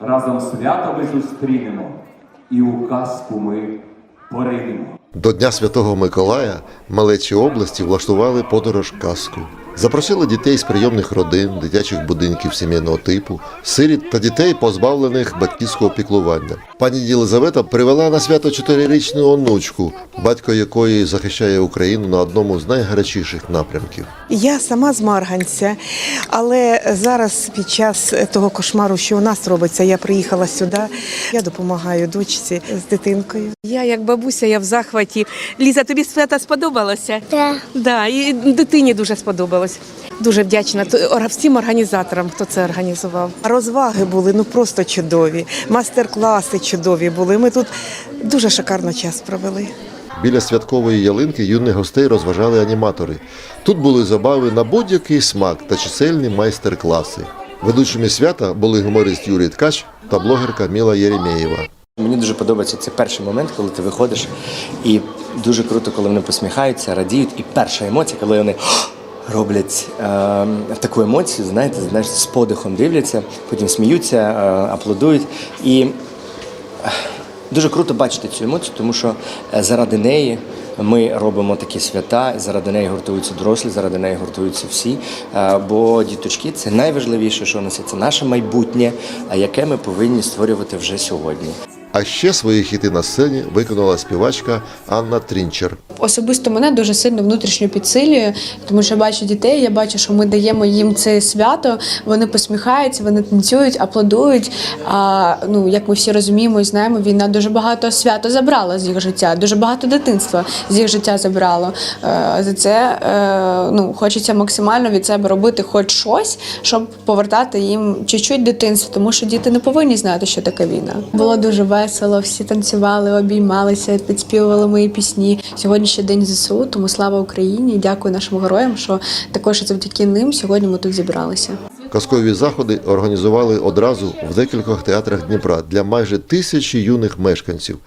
Разом свято ми зустрінемо, і у казку ми поринемо. До Дня Святого Миколая малечі області влаштували подорож казку. Запросили дітей з прийомних родин, дитячих будинків сімейного типу, сиріт та дітей, позбавлених батьківського піклування. Пані Єлизавета привела на свято чотирирічну онучку, батько якої захищає Україну на одному з найгарячіших напрямків. Я сама з Марганця, але зараз під час того кошмару, що у нас робиться, я приїхала сюди. Я допомагаю дочці з дитинкою. Я як бабуся, я в захваті. Ліза, тобі свята сподобалося? Так. Да, і дитині дуже сподобалось. Дуже вдячна всім організаторам, хто це організував. Розваги були ну просто чудові. Мастер-класи чудові були. Ми тут дуже шикарно час провели. Біля святкової ялинки юних гостей розважали аніматори. Тут були забави на будь-який смак та чисельні майстер-класи. Ведучими свята були гуморист Юрій Ткач та блогерка Міла Єремєєва. Мені дуже подобається цей перший момент, коли ти виходиш, і дуже круто, коли вони посміхаються, радіють. І перша емоція, коли вони роблять е, таку емоцію, знаєте, знаєш, з подихом дивляться, потім сміються, е, аплодують. І е, дуже круто бачити цю емоцію, тому що е, заради неї. Ми робимо такі свята, заради неї гуртуються дорослі, заради неї гуртуються всі. Е, Бо діточки це найважливіше, що у нас є. Це наше майбутнє, яке ми повинні створювати вже сьогодні. А ще свої хіти на сцені виконала співачка Анна Трінчер. Особисто мене дуже сильно внутрішньо підсилює, тому що я бачу дітей, я бачу, що ми даємо їм це свято. Вони посміхаються, вони танцюють, аплодують. А ну як ми всі розуміємо і знаємо, війна дуже багато свято забрала з їх життя, дуже багато дитинства з їх життя забрало. Е, За це е, ну хочеться максимально від себе робити хоч щось, щоб повертати їм чуть-чуть дитинства, тому що діти не повинні знати, що таке війна. Було дуже весело, всі танцювали, обіймалися, підспівували мої пісні. Сьогодні ще день ЗСУ, тому слава Україні! Дякую нашим героям, що також завдяки ним сьогодні ми тут зібралися. Казкові заходи організували одразу в декількох театрах Дніпра для майже тисячі юних мешканців.